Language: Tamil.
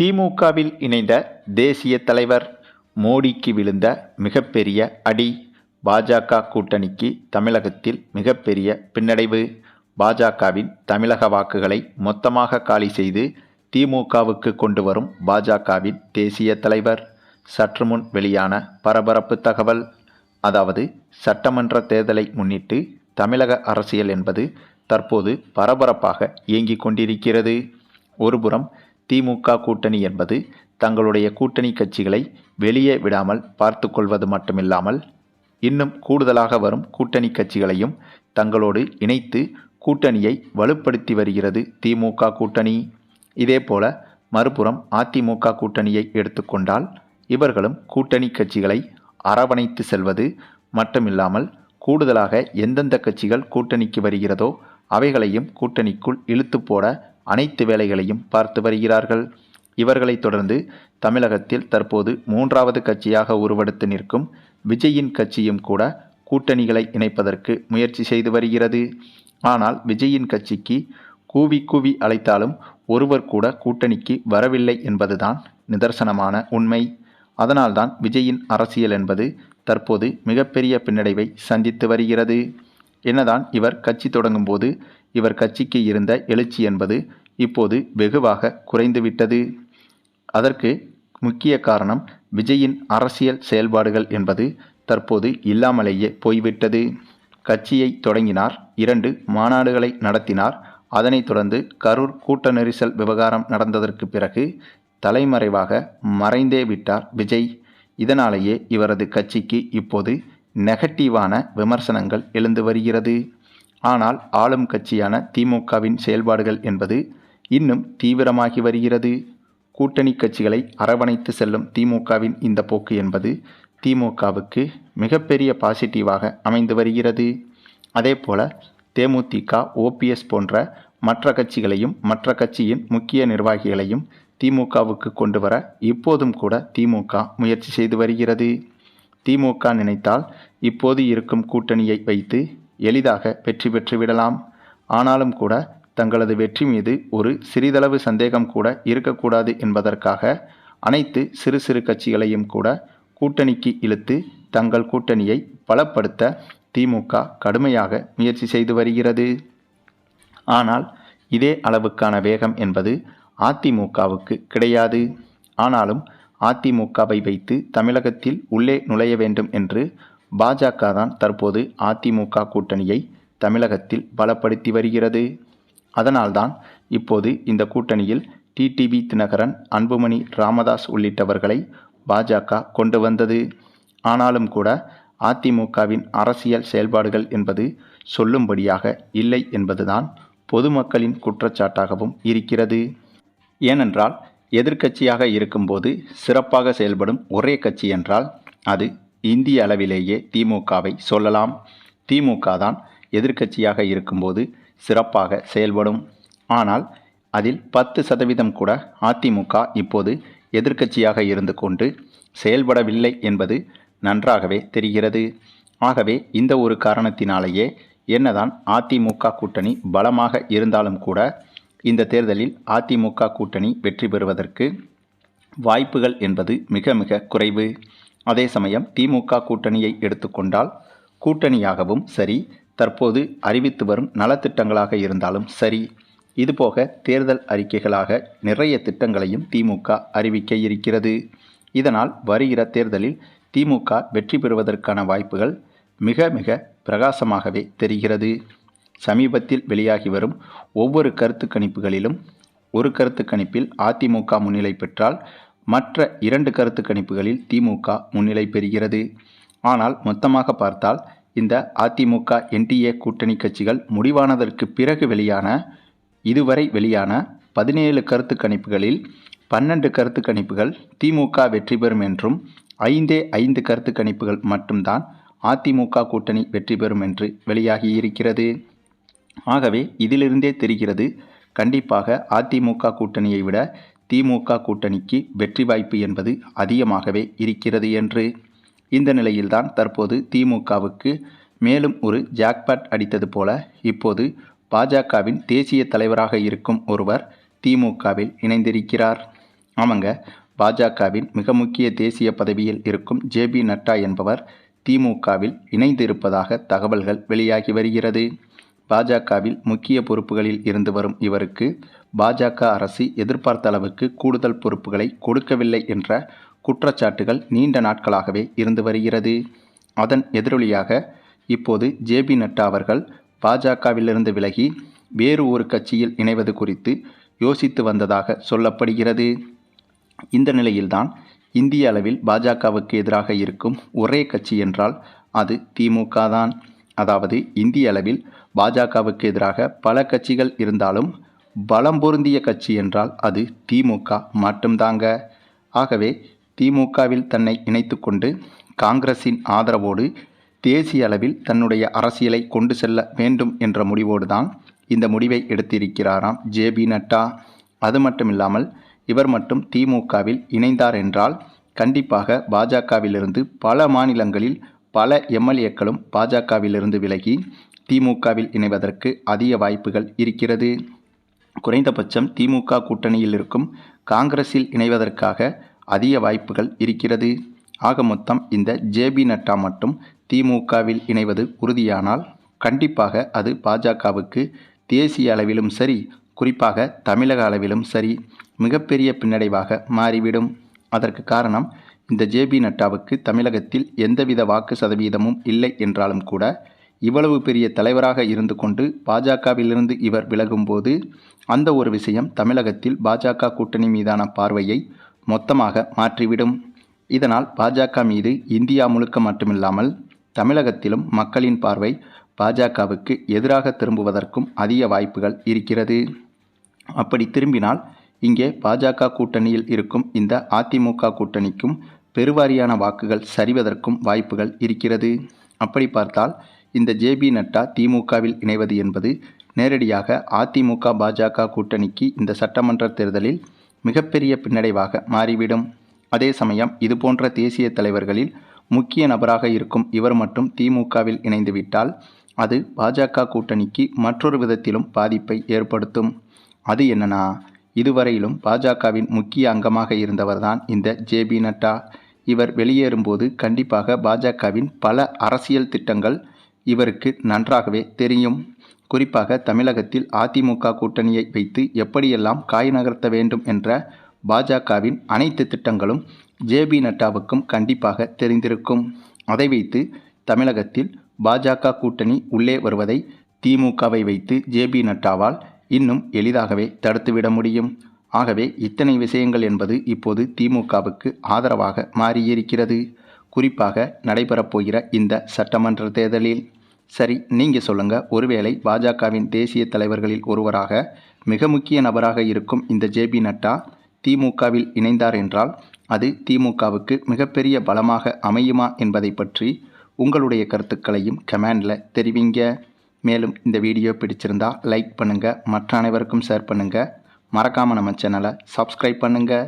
திமுகவில் இணைந்த தேசிய தலைவர் மோடிக்கு விழுந்த மிகப்பெரிய அடி பாஜக கூட்டணிக்கு தமிழகத்தில் மிகப்பெரிய பின்னடைவு. பாஜகவின் தமிழக வாக்குகளை மொத்தமாக காலி செய்து திமுகவுக்கு கொண்டு வரும் பாஜகவின் தேசிய தலைவர். சற்று முன் வெளியான பரபரப்பு தகவல் அதாவது சட்டமன்ற தேர்தலை முன்னிட்டு தமிழக அரசியல் என்பது தற்போது பரபரப்பாக இயங்கிக் கொண்டிருக்கிறது. ஒருபுறம் திமுக கூட்டணி என்பது தங்களுடைய கூட்டணி கட்சிகளை வெளியே விடாமல் பார்த்து கொள்வது மட்டுமில்லாமல் இன்னும் கூடுதலாக வரும் கூட்டணி கட்சிகளையும் தங்களோடு இணைத்து கூட்டணியை வலுப்படுத்தி வருகிறது திமுக கூட்டணி. இதேபோல மறுபுறம் அதிமுக கூட்டணியை எடுத்துக்கொண்டால் இவர்களும் கூட்டணி கட்சிகளை அரவணைத்து செல்வது மட்டுமில்லாமல் கூடுதலாக எந்தெந்த கட்சிகள் கூட்டணிக்கு வருகிறதோ அவைகளையும் கூட்டணிக்குள் இழுத்து போட அனைத்து வேலைகளையும் பார்த்து வருகிறார்கள். இவர்களைத் தொடர்ந்து தமிழகத்தில் தற்போது மூன்றாவது கட்சியாக உருவெடுத்து நிற்கும் விஜயின் கட்சியும் கூட கூட்டணிகளை இணைப்பதற்கு முயற்சி செய்து வருகிறது. ஆனால் விஜயின் கட்சிக்கு கூவி கூவி அழைத்தாலும் ஒருவர் கூட கூட்டணிக்கு வரவில்லை என்பதுதான் நிதர்சனமான உண்மை. அதனால்தான் விஜயின் அரசியல் என்பது தற்போது மிகப்பெரிய பின்னடைவை சந்தித்து வருகிறது. என்னதான் இவர் கட்சி தொடங்கும்போது இவர் கட்சிக்கு இருந்த எழுச்சி என்பது இப்போது வெகுவாக குறைந்துவிட்டது. அதற்கு முக்கிய காரணம் விஜயின் அரசியல் செயல்பாடுகள் என்பது தற்போது இல்லாமலேயே போய்விட்டது. கட்சியை தொடங்கினார் இரண்டு மாநாடுகளை நடத்தினார். அதனைத் தொடர்ந்து கரூர் கூட்ட நெரிசல் விவகாரம் நடந்ததற்கு பிறகு தலைமறைவாக மறைந்தே விட்டார் விஜய். இதனாலேயே இவரது கட்சிக்கு இப்போது நெகட்டிவான விமர்சனங்கள் எழுந்து வருகிறது. ஆனால் ஆளும் கட்சியான திமுகவின் செயல்பாடுகள் என்பது இன்னும் தீவிரமாகி வருகிறது. கூட்டணி கட்சிகளை அரவணைத்து செல்லும் திமுகவின் இந்த போக்கு என்பது திமுகவுக்கு மிகப்பெரிய பாசிட்டிவாக அமைந்து வருகிறது. அதேபோல தேமுதிக ஓபிஎஸ் போன்ற மற்ற கட்சிகளையும் மற்ற கட்சியின் முக்கிய நிர்வாகிகளையும் திமுகவுக்கு கொண்டு வர இப்போதும் கூட திமுக முயற்சி செய்து வருகிறது. திமுக நினைத்தால் இப்போது இருக்கும் கூட்டணியை வைத்து எளிதாக வெற்றி பெற்று விடலாம். ஆனாலும் கூட தங்களது வெற்றி மீது ஒரு சிறிதளவு சந்தேகம் கூட இருக்கக்கூடாது என்பதற்காக அனைத்து சிறு சிறு கட்சிகளையும் கூட கூட்டணிக்கு இழுத்து தங்கள் கூட்டணியை பலப்படுத்த திமுக கடுமையாக முயற்சி செய்து வருகிறது. ஆனால் இதே அளவுக்கான வேகம் என்பது அதிமுகவுக்கு கிடையாது. ஆனாலும் அதிமுகவை வைத்து தமிழகத்தில் உள்ளே நுழைய வேண்டும் என்று பாஜக தான் தற்போது அதிமுக கூட்டணியை தமிழகத்தில் பலப்படுத்தி வருகிறது. அதனால்தான் இப்போது இந்த கூட்டணியில் டிடிவி தினகரன் அன்புமணி ராமதாஸ் உள்ளிட்டவர்களை பாஜக கொண்டு வந்தது. ஆனாலும் கூட அதிமுகவின் அரசியல் செயல்பாடுகள் என்பது சொல்லும்படியாக இல்லை என்பதுதான் பொதுமக்களின் குற்றச்சாட்டாகவும் இருக்கிறது. ஏனென்றால் எதிர்க்கட்சியாக இருக்கும்போது சிறப்பாக செயல்படும் ஒரே கட்சி என்றால் அது இந்திய அளவிலேயே திமுகவை சொல்லலாம். திமுக தான் எதிர்க்கட்சியாக இருக்கும்போது சிறப்பாக செயல்படும். ஆனால் அதில் பத்து சதவீதம் கூட அதிமுக இப்போது எதிர்க்கட்சியாக இருந்து கொண்டு செயல்படவில்லை என்பது நன்றாகவே தெரிகிறது. ஆகவே இந்த ஒரு காரணத்தினாலேயே என்னதான் அதிமுக கூட்டணி பலமாக இருந்தாலும் கூட இந்த தேர்தலில் அதிமுக கூட்டணி வெற்றி பெறுவதற்கு வாய்ப்புகள் என்பது மிக மிக குறைவு. அதே சமயம் திமுக கூட்டணியை எடுத்துக்கொண்டால் கூட்டணியாகவும் சரி தற்போது அறிவித்து வரும் நலத்திட்டங்களாக இருந்தாலும் சரி. இதுபோக தேர்தல் அறிக்கைகளாக நிறைய திட்டங்களையும் திமுக அறிவிக்க இருக்கிறது. இதனால் வருகிற தேர்தலில் திமுக வெற்றி பெறுவதற்கான வாய்ப்புகள் மிக மிக பிரகாசமாகவே தெரிகிறது. சமீபத்தில் வெளியாகி வரும் ஒவ்வொரு கருத்து கணிப்புகளிலும் ஒரு கருத்து கணிப்பில் அதிமுக முன்னிலை பெற்றால் மற்ற இரண்டு கருத்து கணிப்புகளில் திமுக முன்னிலை பெறுகிறது. ஆனால் மொத்தமாக பார்த்தால் இந்த அதிமுக என்டிஏ கூட்டணி கட்சிகள் முடிவானதற்கு பிறகு வெளியான இதுவரை வெளியான பதினேழு கருத்து கணிப்புகளில் பன்னெண்டு கருத்து கணிப்புகள் திமுக வெற்றி பெறும் என்றும் ஐந்தே ஐந்து கருத்து கணிப்புகள் மட்டும்தான் அதிமுக கூட்டணி வெற்றி பெறும் என்று வெளியாகியிருக்கிறது ஆகவே இதிலிருந்தே தெரிகிறது கண்டிப்பாக அதிமுக கூட்டணியை விட திமுக கூட்டணிக்கு வெற்றி வாய்ப்பு என்பது அதிகமாகவே இருக்கிறது என்று. இந்த நிலையில்தான் தற்போது திமுகவுக்கு மேலும் ஒரு ஜாக்பாட் அடித்தது போல இப்போது பாஜகவின் தேசிய தலைவராக இருக்கும் ஒருவர் திமுகவில் இணைந்திருக்கிறார். ஆமாங்க பாஜகவின் மிக முக்கிய தேசிய பதவியில் இருக்கும் ஜேபி நட்டா என்பவர் திமுகவில் இணைந்திருப்பதாக தகவல்கள் வெளியாகி வருகிறது. பாஜகவில் முக்கிய பொறுப்புகளில் இருந்து வரும் இவருக்கு பாஜக அரசு எதிர்பார்த்த அளவுக்கு கூடுதல் பொறுப்புகளை கொடுக்கவில்லை என்ற குற்றச்சாட்டுகள் நீண்ட நாட்களாகவே இருந்து வருகிறது. அதன் எதிரொலியாக இப்போது ஜேபி நட்டா அவர்கள் பாஜகவிலிருந்து விலகி வேறு ஒரு கட்சியில் இணைவது குறித்து யோசித்து வந்ததாக சொல்லப்படுகிறது. இந்த நிலையில்தான் இந்திய அளவில் பாஜகவுக்கு எதிராக இருக்கும் ஒரே கட்சி என்றால் அது திமுக தான். அதாவது இந்திய அளவில் பாஜகவுக்கு எதிராக பல கட்சிகள் இருந்தாலும் பலம் பொருந்திய கட்சி என்றால் அது திமுக மட்டும்தாங்க ஆகவே திமுகவில் தன்னை இணைத்து கொண்டு காங்கிரஸின் ஆதரவோடு தேசிய அளவில் தன்னுடைய அரசியலை கொண்டு செல்ல வேண்டும் என்ற முடிவோடு தான் இந்த முடிவை எடுத்திருக்கிறாராம் ஜேபி நட்டா. அது மட்டுமில்லாமல் இவர் மட்டும் திமுகவில் இணைந்தார் என்றால் கண்டிப்பாக பாஜகவிலிருந்து பல மாநிலங்களில் பல எம்எல்ஏக்களும் பாஜகவிலிருந்து விலகி திமுகவில் இணைவதற்கு அதிக வாய்ப்புகள் இருக்கிறது. குறைந்தபட்சம் திமுக கூட்டணியில் இருக்கும் காங்கிரஸில் இணைவதற்காக அதிக வாய்ப்புகள் இருக்கிறது. ஆக மொத்தம் இந்த ஜேபி நட்டா மட்டும் திமுகவில் இணைவது உறுதியானால் கண்டிப்பாக அது பாஜகவுக்கு தேசிய அளவிலும் சரி குறிப்பாக தமிழக அளவிலும் சரி மிகப்பெரிய பின்னடைவாக மாறிவிடும். அதற்கு காரணம் இந்த ஜேபி நட்டாவுக்கு தமிழகத்தில் எந்தவித வாக்கு சதவீதமும் இல்லை என்றாலும் கூட இவ்வளவு பெரிய தலைவராக இருந்து கொண்டு பாஜகவிலிருந்து இவர் விலகும்போது அந்த ஒரு விஷயம் தமிழகத்தில் பாஜக கூட்டணி மீதான பார்வையை மொத்தமாக மாற்றிவிடும். இதனால் பாஜக மீது இந்தியா முழுக்க மட்டுமில்லாமல் தமிழகத்திலும் மக்களின் பார்வை பாஜகவுக்கு எதிராக திரும்புவதற்கும் அதிக வாய்ப்புகள் இருக்கிறது. அப்படி திரும்பினால் இங்கே பாஜக கூட்டணியில் இருக்கும் இந்த அதிமுக கூட்டணிக்கும் பெருவாரியான வாக்குகள் சரிவதற்கும் வாய்ப்புகள் இருக்கிறது. அப்படி பார்த்தால் இந்த ஜேபி நட்டா திமுகவில் இணைவது என்பது நேரடியாக அதிமுக பாஜக கூட்டணிக்கு இந்த சட்டமன்ற தேர்தலில் மிகப்பெரிய பின்னடைவாக மாறிவிடும். அதே சமயம் இதுபோன்ற தேசிய தலைவர்களில் முக்கிய நபராக இருக்கும் இவர் மட்டும் திமுகவில் இணைந்துவிட்டால் அது பாஜக கூட்டணிக்கு மற்றொரு விதத்திலும் பாதிப்பை ஏற்படுத்தும். அது என்னன்னா இதுவரையிலும் பாஜகவின் முக்கிய அங்கமாக இருந்தவர்தான் இந்த ஜேபி நட்டா. இவர் வெளியேறும்போது கண்டிப்பாக பாஜகவின் பல அரசியல் திட்டங்கள் இவருக்கு நன்றாகவே தெரியும். குறிப்பாக தமிழகத்தில் அதிமுக கூட்டணியை வைத்து எப்படியெல்லாம் காய் நகர்த்த வேண்டும் என்ற பாஜகவின் அனைத்து திட்டங்களும் ஜேபி நட்டாவுக்கும் கண்டிப்பாக தெரிந்திருக்கும். அதை வைத்து தமிழகத்தில் பாஜக கூட்டணி உள்ளே வருவதை திமுகவை வைத்து ஜேபி நட்டாவால் இன்னும் எளிதாகவே தடுத்துவிட முடியும். ஆகவே இத்தனை விஷயங்கள் என்பது இப்போது திமுகவுக்கு ஆதரவாக மாறியிருக்கிறது. குறிப்பாக நடைபெறப்போகிற இந்த சட்டமன்ற தேர்தலில் சரி நீங்கள் சொல்லுங்கள் ஒருவேளை பாஜகவின் தேசிய தலைவர்களில் ஒருவராக மிக முக்கிய நபராக இருக்கும் இந்த ஜேபி நட்டா திமுகவில் இணைந்தார் என்றால் அது திமுகவுக்கு மிகப்பெரிய பலமாக அமையுமா என்பதை பற்றி உங்களுடைய கருத்துக்களையும் கமெண்டில் தெரிவிங்க. மேலும் இந்த வீடியோ பிடிச்சிருந்தா லைக் பண்ணுங்கள் மற்ற அனைவருக்கும் ஷேர் பண்ணுங்கள் மறக்காமல் நம்ம சேனலை சப்ஸ்கிரைப் பண்ணுங்கள்